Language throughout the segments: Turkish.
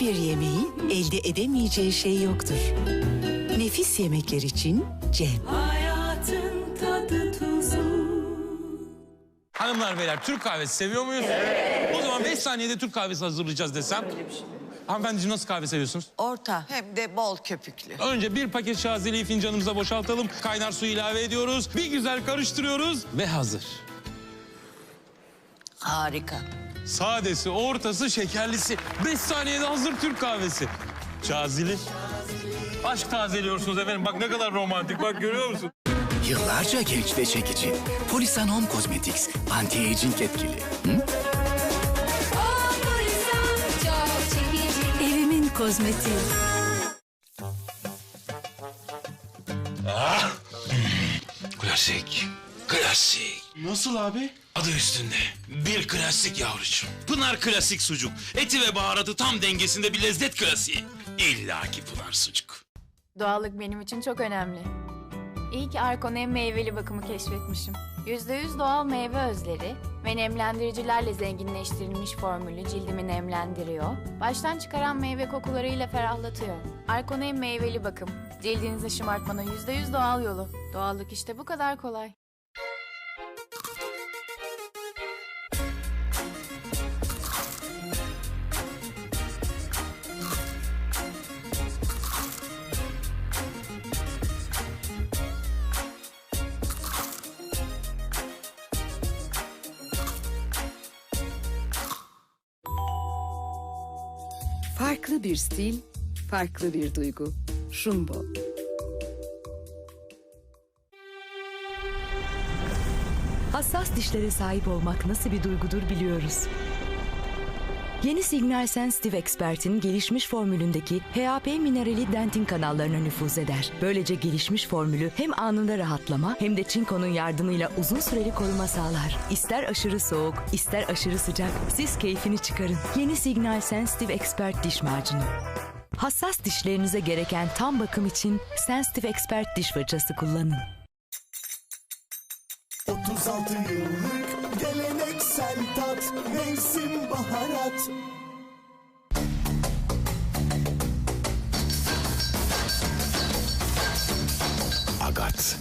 bir yemeğin elde edemeyeceği şey yoktur. Nefis yemekler için Cem. Hayatın tadı tuzu Hanımlar beyler Türk kahvesi seviyor muyuz? Evet. O zaman 5 saniyede Türk kahvesi hazırlayacağız desem. Hanımefendiciğim nasıl kahve seviyorsunuz? Orta hem de bol köpüklü. Önce bir paket şazeliği fincanımıza boşaltalım. Kaynar su ilave ediyoruz. Bir güzel karıştırıyoruz ve hazır. Harika. Sadesi, ortası, şekerlisi. 5 saniyede hazır Türk kahvesi. Şazili. Aşk tazeliyorsunuz efendim. Bak ne kadar romantik. Bak görüyor musun? Yıllarca genç ve çekici. Polisan Home Cosmetics anti-aging etkili. Hı? Evimin kozmetiği. Klasik. Klasik. Nasıl abi? Adı üstünde. Bir klasik yavrucuğum. Pınar klasik sucuk. Eti ve baharatı tam dengesinde bir lezzet klasiği. İlla ki Pınar sucuk. Doğallık benim için çok önemli. İyi ki Arkon en meyveli bakımı keşfetmişim. %100 doğal meyve özleri ve nemlendiricilerle zenginleştirilmiş formülü cildimi nemlendiriyor. Baştan çıkaran meyve kokularıyla ferahlatıyor. Arkon en meyveli bakım. Cildinizi şımartmanın %100 doğal yolu. Doğallık işte bu kadar kolay. Farklı bir stil, farklı bir duygu. Jumbo. Hassas dişlere sahip olmak nasıl bir duygudur biliyoruz. Yeni Signal Sensitive Expert'in gelişmiş formülündeki HAP minerali dentin kanallarına nüfuz eder. Böylece gelişmiş formülü hem anında rahatlama hem de çinkonun yardımıyla uzun süreli koruma sağlar. İster aşırı soğuk, ister aşırı sıcak, siz keyfini çıkarın. Yeni Signal Sensitive Expert diş macunu. Hassas dişlerinize gereken tam bakım için Sensitive Expert diş fırçası kullanın. 36 yıllık geleneksel tat mevsim baharat Agat.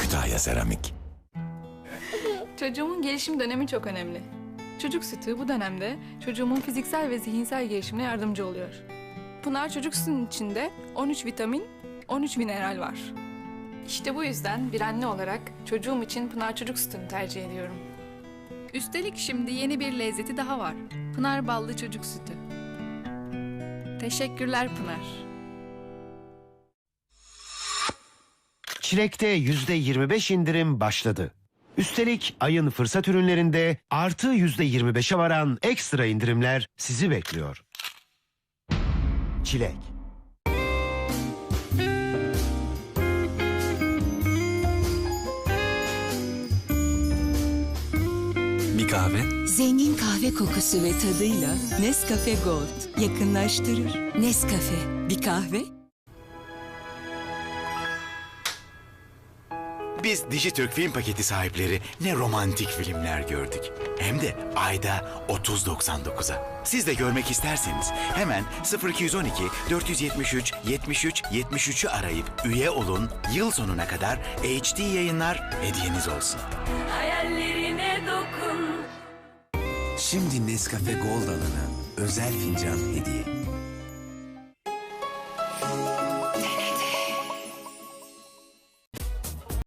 Kütahya Seramik. Çocuğumun gelişim dönemi çok önemli. Çocuk sütü bu dönemde çocuğumun fiziksel ve zihinsel gelişimine yardımcı oluyor. Pınar çocuk sütünün içinde 13 vitamin, 13 mineral var. İşte bu yüzden bir anne olarak çocuğum için Pınar çocuk sütünü tercih ediyorum. Üstelik şimdi yeni bir lezzeti daha var. Pınar ballı çocuk sütü. Teşekkürler Pınar. Çilek'te %25 indirim başladı. Üstelik ayın fırsat ürünlerinde artı %25'e varan ekstra indirimler sizi bekliyor. Çilek. Bir kahve. Zengin kahve kokusu ve tadıyla Nescafe Gold yakınlaştırır. Nescafe, bir kahve Biz Dijitürk film paketi sahipleri ne romantik filmler gördük. Hem de ayda 30.99'a. Siz de görmek isterseniz hemen 0212 473 73 73'ü arayıp üye olun. Yıl sonuna kadar HD yayınlar hediyeniz olsun. Hayallerine dokun Şimdi Nescafe Gold alana özel fincan hediye.